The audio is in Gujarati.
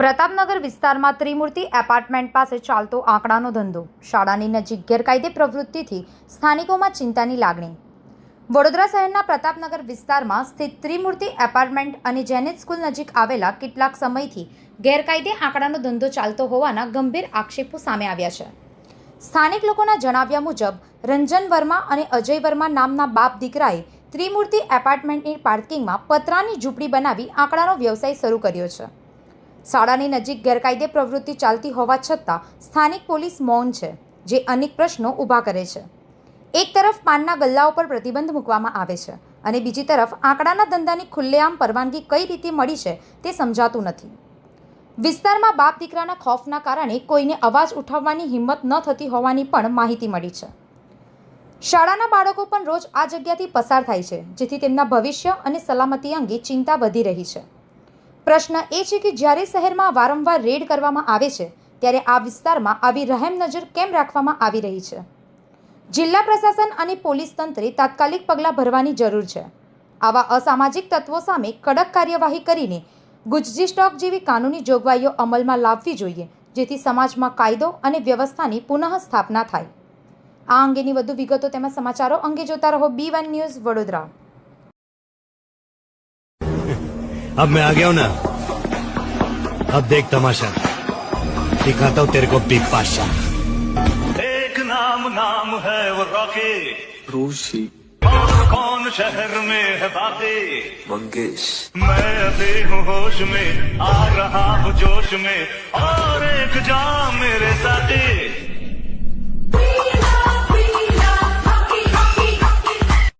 પ્રતાપનગર વિસ્તારમાં ત્રિમૂર્તિ એપાર્ટમેન્ટ પાસે ચાલતો આંકડાનો ધંધો. શાળાની નજીક ગેરકાયદે પ્રવૃત્તિથી સ્થાનિકોમાં ચિંતાની લાગણી. વડોદરા શહેરના પ્રતાપનગર વિસ્તારમાં સ્થિત ત્રિમૂર્તિ એપાર્ટમેન્ટ અને જેનેટ સ્કૂલ નજીક આવેલા કેટલાક સમયથી ગેરકાયદે આંકડાનો ધંધો ચાલતો હોવાના ગંભીર આક્ષેપો સામે આવ્યા છે. સ્થાનિક લોકોના જણાવ્યા મુજબ, રંજન વર્મા અને અજય વર્મા નામના બાપ દીકરાએ ત્રિમૂર્તિ એપાર્ટમેન્ટની પાર્કિંગમાં પતરાની ઝૂંપડી બનાવી આંકડાનો વ્યવસાય શરૂ કર્યો છે. શાળાની નજીક ગેરકાયદે પ્રવૃત્તિ ચાલતી હોવા છતાં સ્થાનિક પોલીસ મૌન છે, જે અનેક પ્રશ્નો ઊભા કરે છે. એક તરફ પાનના ગલ્લાઓ પર પ્રતિબંધ મૂકવામાં આવે છે અને બીજી તરફ આંકડાના ધંધાની ખુલ્લેઆમ પરવાનગી કઈ રીતે મળી છે તે સમજાતું નથી. વિસ્તારમાં બાપ દીકરાના ખોફના કારણે કોઈને અવાજ ઉઠાવવાની હિંમત ન થતી હોવાની પણ માહિતી મળી છે. શાળાના બાળકો પણ રોજ આ જગ્યાથી પસાર થાય છે, જેથી તેમના ભવિષ્ય અને સલામતી અંગે ચિંતા વધી રહી છે. પ્રશ્ન એ છે કે જ્યારે શહેરમાં વારંવાર રેડ કરવામાં આવે છે, ત્યારે આ વિસ્તારમાં આવી રહેમ નજર કેમ રાખવામાં આવી રહી છે? જિલ્લા પ્રશાસન અને પોલીસ તંત્રે તાત્કાલિક પગલાં ભરવાની જરૂર છે. આવા અસામાજિક તત્વો સામે કડક કાર્યવાહી કરીને ગુજજી સ્ટોક જેવી કાનૂની જોગવાઈઓ અમલમાં લાવવી જોઈએ, જેથી સમાજમાં કાયદો અને વ્યવસ્થાની પુનઃ સ્થાપના થાય. આ અંગેની વધુ વિગતો તેમજ સમાચારો અંગે જોતા રહો બી વન ન્યૂઝ વડોદરા. अब मैं आ गया हूँ ना। अब देख तमाशा। दिखाता हूँ तेरे को बिग बादशाह। एक नाम नाम है वो रॉकी। रूसी। और कौन शहर में है बाकी? मंगेश। मैं अभी हूँ होश में आ रहा हूँ जोश में। और